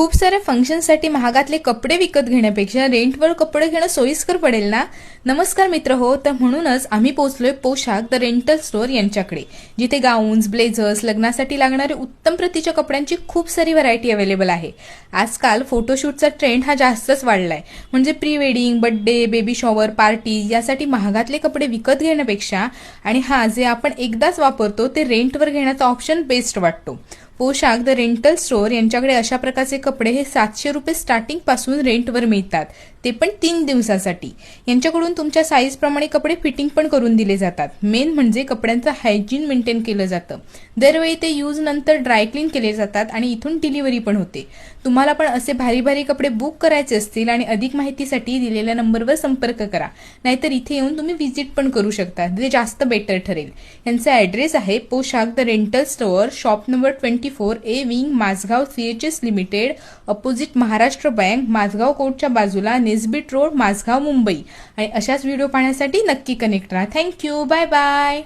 खूप साऱ्या फंक्शनसाठी महागातले कपडे विकत घेण्यापेक्षा रेंटवर कपडे घेणं सोयीस्कर पडेल ना? नमस्कार मित्र हो तर म्हणूनच आम्ही पोहोचलोय पोशाख द रेंटल स्टोअर यांच्याकडे जिथे गाऊन्स ब्लेझर्स लग्नासाठी लागणारे उत्तम प्रतीच्या कपड्यांची खूप सारी व्हरायटी अवेलेबल आहे. आजकाल फोटोशूटचा ट्रेंड हा जास्तच वाढलाय. म्हणजे pre wedding birthday baby shower party यासाठी महागातले कपडे विकत घेण्यापेक्षा आणि हा जे आपण एकदाच वापरतो ते रेंटवर घेण्याचा ऑप्शन बेस्ट वाटतो. पोशाख द रेंटल स्टोअर यांच्याकडे अशा प्रकारचे कपडे हे सातशे रुपये स्टार्टिंगपासून रेंटवर मिळतात. ते पण तीन दिवसासाठी. यांच्याकडून तुमच्या साईज प्रमाणे कपडे फिटिंग पण करून दिले जातात. मेन म्हणजे कपड्यांचं हायजीन मेंटेन केलं जातं. दरवेळी ते यूज नंतर ड्रायक्लीन केले जातात आणि इथून डिलिव्हरी पण होते. तुम्हाला पण असे भारी भारी कपडे बुक करायचे असतील आणि अधिक माहितीसाठी दिलेल्या नंबरवर संपर्क करा. नाहीतर इथे येऊन तुम्ही व्हिजिट पण करू शकता. ते जास्त बेटर ठरेल. यांचा ॲड्रेस आहे Poshakh the rental store shop number twenty four A wing Mazgaon C H S limited opposite Maharashtra bank Mazgaon कोर्टच्या बाजूला नेसबीट रोड माझगाव मुंबई. आणि अशाच व्हिडिओ पाहण्यासाठी नक्की कनेक्ट राहा. Thank you bye bye